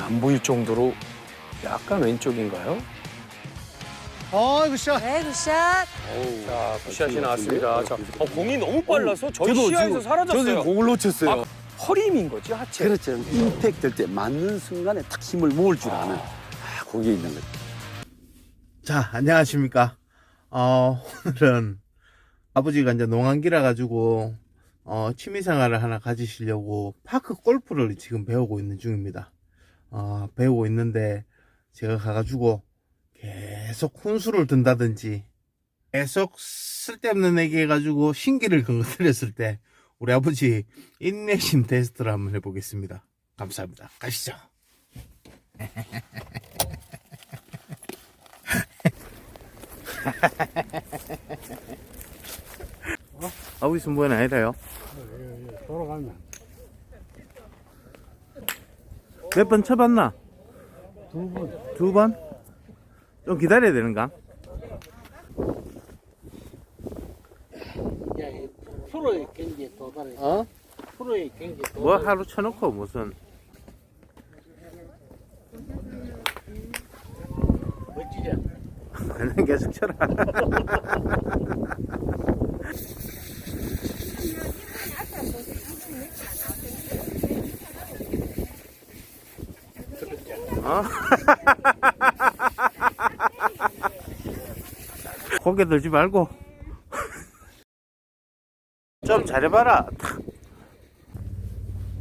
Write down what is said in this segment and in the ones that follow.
안 보일 정도로 약간 왼쪽인가요? 아, 이거 샷. 네, 굿샷. 자, 굿샷이 나왔습니다. 자, 어, 공이 너무 빨라서 저희 저도 시야에서 지금- 사라졌어요. 저도 공을 놓쳤어요. 아, 허리 힘인 거지, 하체. 그렇죠. 임팩트 될때 맞는 순간에 탁 힘을 모을 줄 아는 아, 그게 있는 거죠. 자, 안녕하십니까. 어, 오늘은 아버지가 이제 농한기라 가지고, 어, 취미생활을 하나 가지시려고 파크 골프를 지금 배우고 있는 중입니다. 어, 배우고 있는데, 제가 가가지고 계속 훈수를 든다든지, 계속 쓸데없는 얘기 해가지고 신기를 건드렸을 때, 우리 아버지 인내심 테스트를 한번 해보겠습니다. 감사합니다. 가시죠. 아버지 순보는 아니라요? 돌아가면. 몇 번 쳐봤나? 두 번. 두 번? 좀 기다려야 되는가? 야, 이 프로의 경기에 도달해. 어? 프로의 경기에 도달해. 뭐 하루 쳐놓고 무슨 멋지지? 그냥 계속 쳐라 어? 고개 들지 말고 좀 잘해봐라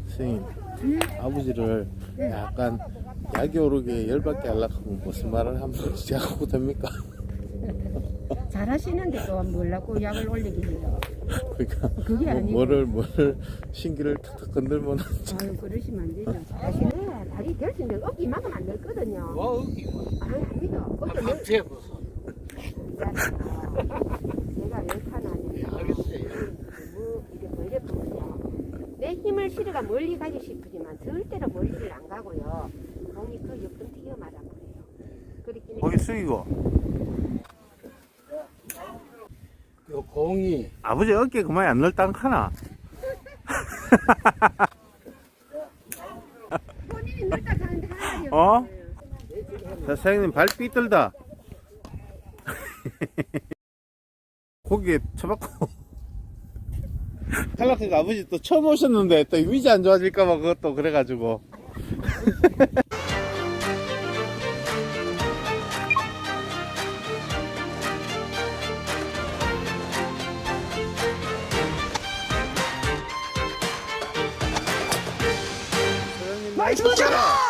선생님 아버지를 약간 약이 오르게 열받게 하면 무슨 말을 하면 시작하고 됩니까? 잘하시는데 또 뭐라고 약을 올리기 해요. 그러니까 그게 아니고. 뭐를 뭐를 신기를 탁탁 건들면 아유 그러시면 안 되죠. 잘하시네. 다리 될수 있는 어깨 막으면 안 되거든요. 와, 여기 뭐. 아니 아니다. 어깨. 내가 열타나는 알겠어요. 뭐 이게 뭐랬거든요. 내 힘을 실어가 멀리 가기 싶으지만 절대로 멀리를 안 가고요. 공이 그 옆은 튀어마라 그래요. 그렇긴 거기 숙이고 요 공이. 아버지 어깨 그만 안 넓다 하나. 본인이 넓다 가는데 하나도 어? 없어요. 자, 사장님 발 삐뚤다. 고기에 쳐박고. 탈락해가 아버지 또 처음 오셨는데 또 이미지 안 좋아질까봐 그것도 그래가지고 사장님 많이 쳤잖아